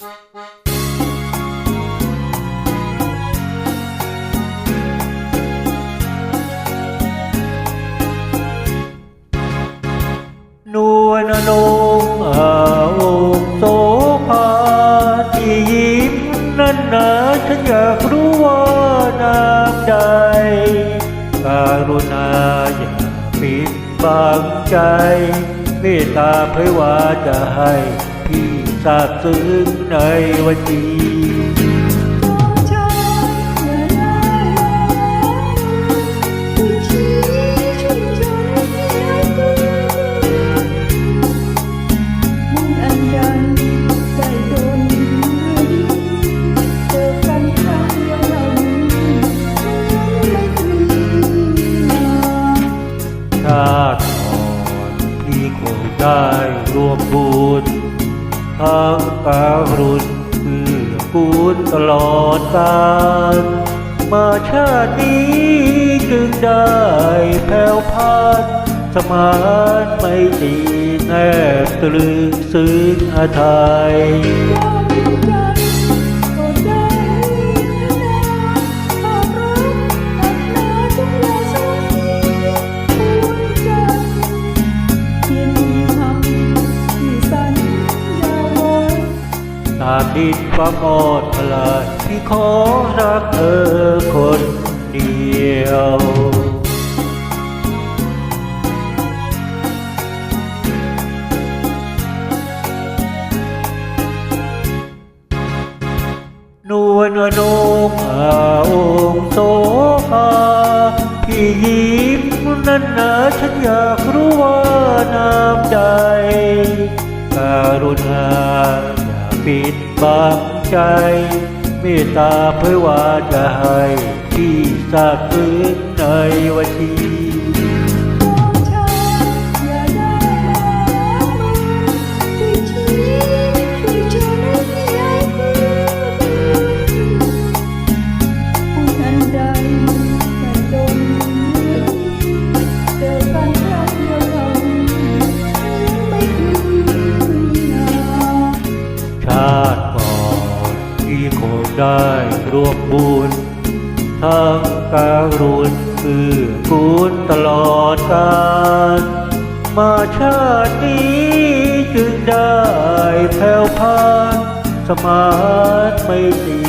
นวลนงอาองค์โสภาที่ยิ้มนั้นนะฉันอยากรู้ว่าน้ำใจการุณาอย่าปิดบังใจเมตตาเผยว่าจะให้พี่ ทราบซึ้งในวันนี้ชาติก่อนที่คงได้รวมบุญ ทางการุณเพื่อกูลตลอดกาลมาชาตินี้จึงได้แผ่วพานสมานไม่ตีแนบตรึงซึ้งอาไทยามดินความอ่อนพลายพี่ขอรักเธอคนเดียวนวลนงอาองโสภาพี่ยิ้มนั้นนะฉันอยากรู้ว่าน้ำใจการุณา ปิดบังใจ เมตตาเพื่อว่าจะให้พี่ทราบซึ้งในวันที่ ได้รวมบุญทั้งการุณคือกุลตลอดกาลมาชาตินี้จึงได้แผ่วพานสมานไม่ตี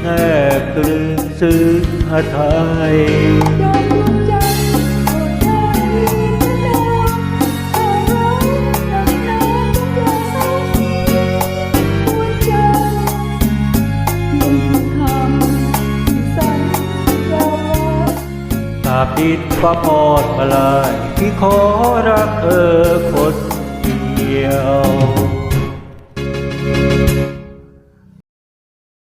แนบตรึงซึ้งอาไทย บดินฟ้าปอดมาลายพี่ขอรักเธอคนเดียว